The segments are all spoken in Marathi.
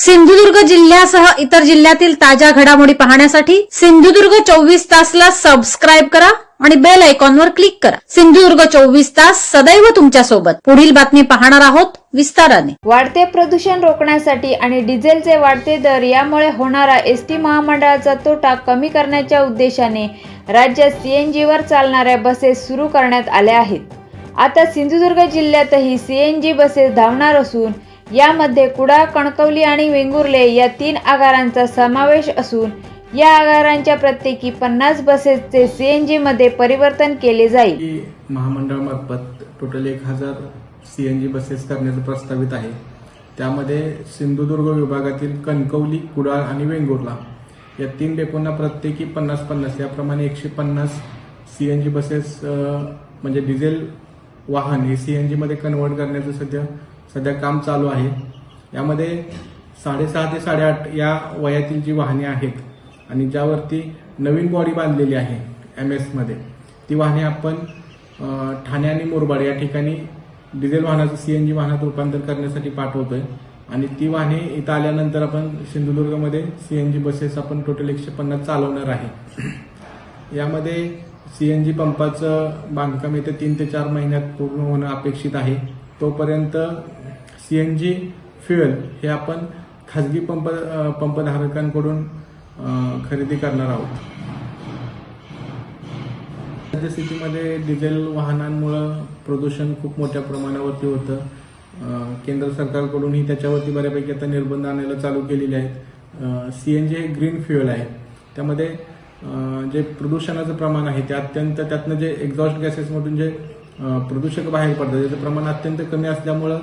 सिंधुदुर्ग जिल्ह्यासह इतर जिल्ह्यातील ताज्या घडामोडी पाहण्यासाठी सिंधुदुर्ग चोवीस तासला सबस्क्राईब करा आणि बेल आयकॉनवर क्लिक करा. सिंधुदुर्ग चोवीस तास सदैव तुमच्यासोबत पुढील बातमी पाहणार आहोत विस्ताराने. वाढते प्रदूषण रोखण्यासाठी आणि डिझेलचे वाढते दर यामुळे होणारा एस टी महामंडळाचा तोटा कमी करण्याच्या उद्देशाने राज्यात सीएनजीवर चालणाऱ्या बसेस सुरू करण्यात आल्या आहेत. आता सिंधुदुर्ग जिल्ह्यातही सीएनजी बसेस धावणार असून यामध्ये कुडा कणकवली आणि वेंगुर्ले या तीन आगारांचा समावेश असून या आगारांच्या प्रत्येकी पन्नास बसेसचे सीएनजी मध्ये परिवर्तन केले जाईल. महामंडळामार्फत टोटल एक हजार सी एन जी बसेस करण्याचं प्रस्तावित आहे. त्यामध्ये सिंधुदुर्ग विभागातील कणकवली कुडाळ आणि वेंगुर्ला या तीन डेपोंना प्रत्येकी पन्नास पन्नास याप्रमाणे एकशे पन्नास सी एन जी बसेस म्हणजे डिझेल वाहन हे सी एन जीमध्ये कन्वर्ट करण्याचं सध्या सध्या काम चालू आहे. यामध्ये साडेसहा ते साडेआठ या वयातील जी वाहने आहेत आणि ज्यावरती नवीन बॉडी बांधलेली आहे एम एसमध्ये ती वाहने आपण ठाणे आणि मुरबाड या ठिकाणी डिझेल वाहनाचं सी एन जी वाहनात रूपांतर करण्यासाठी पाठवतोय. आणि ती वाहने इथं आल्यानंतर आपण सिंधुदुर्गमध्ये सी एन जी बसेस आपण टोटल एकशे पन्नास चालवणार आहे. यामध्ये सी एन जी पंपाचं बांधकाम येत्या तीन ते चार महिन्यात पूर्ण होणं अपेक्षित आहे. तोपर्यंत सी एन जी फ्युएल हे आपण खाजगी पंप पंपधारकांकडून खरेदी करणार आहोत. सध्या स्थितीमध्ये डिझेल वाहनांमुळं प्रदूषण खूप मोठ्या प्रमाणावरती होतं. केंद्र सरकारकडूनही त्याच्यावरती बऱ्यापैकी आता निर्बंध आणायला चालू केलेले आहेत. सी एन जी हे ग्रीन फ्युएल आहे. त्यामध्ये जे प्रदूषणाचं प्रमाण आहे ते अत्यंत त्यातनं जे एक्झॉस्ट गॅसेसमधून जे प्रदूषक बाहेर पडतात त्याचं प्रमाण अत्यंत कमी असल्यामुळं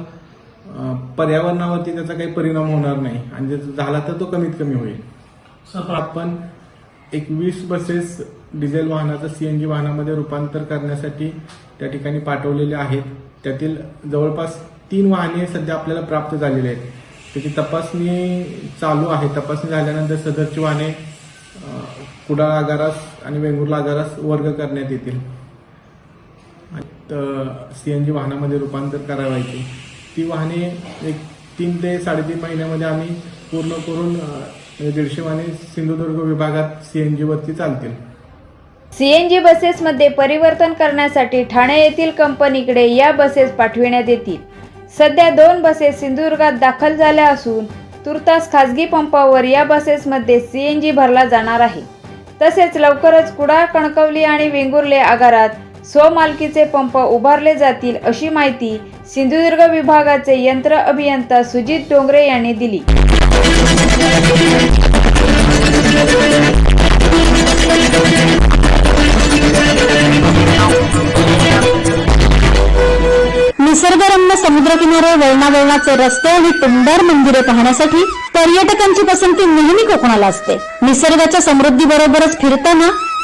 पर्यावरणावरती त्याचा काही परिणाम होणार नाही. आणि जर झाला तर तो कमीत कमी होईल. आपण एक वीस बसेस डिझेल वाहनाचं सीएनजी वाहनामध्ये रूपांतर करण्यासाठी त्या ठिकाणी पाठवलेले आहेत. त्यातील जवळपास तीन वाहने सध्या आपल्याला प्राप्त झालेली आहेत. त्याची तपासणी चालू आहे. तपासणी झाल्यानंतर सदरची वाहने कुडाळ आगारास आणि वेंगुर्ला आगारास वर्ग करण्यात येतील. सीएनजी वाहनामध्ये रूपांतर करावायचे ती वाहने एक तीन ते साडेतीन महिन्यामध्ये आम्ही पूर्ण करून म्हणजे दीडशे वाहने सिंधुदुर्ग विभागात सीएनजी वरती चालतील. सीएनजी बसेसमध्ये परिवर्तन करण्यासाठी ठाणे येथील कंपनीकडे या बसेस पाठविण्यात येतील. सध्या दोन बसेस सिंधुदुर्गात दाखल झाल्या असून तुर्तास खासगी पंपावर या बसेसमध्ये सीएनजी भरला जाणार आहे. तसेच लवकरच कुडाळ कणकवली आणि वेंगुर्ले आगारात स्वमालकीचे पंप उभारले जातील अशी माहिती सिंधुदुर्ग विभागाचे यंत्र अभियंता सुजित डोंगरे यांनी दिली. निसर्गरम्य समुद्रकिनारे वळणावळणाचे रस्ते आणि टुमदार मंदिरे पाहण्यासाठी पर्यटकांची पसंती नेहमी कोकणाला असते. निसर्गाच्या समृद्धी बरोबरच फिरताना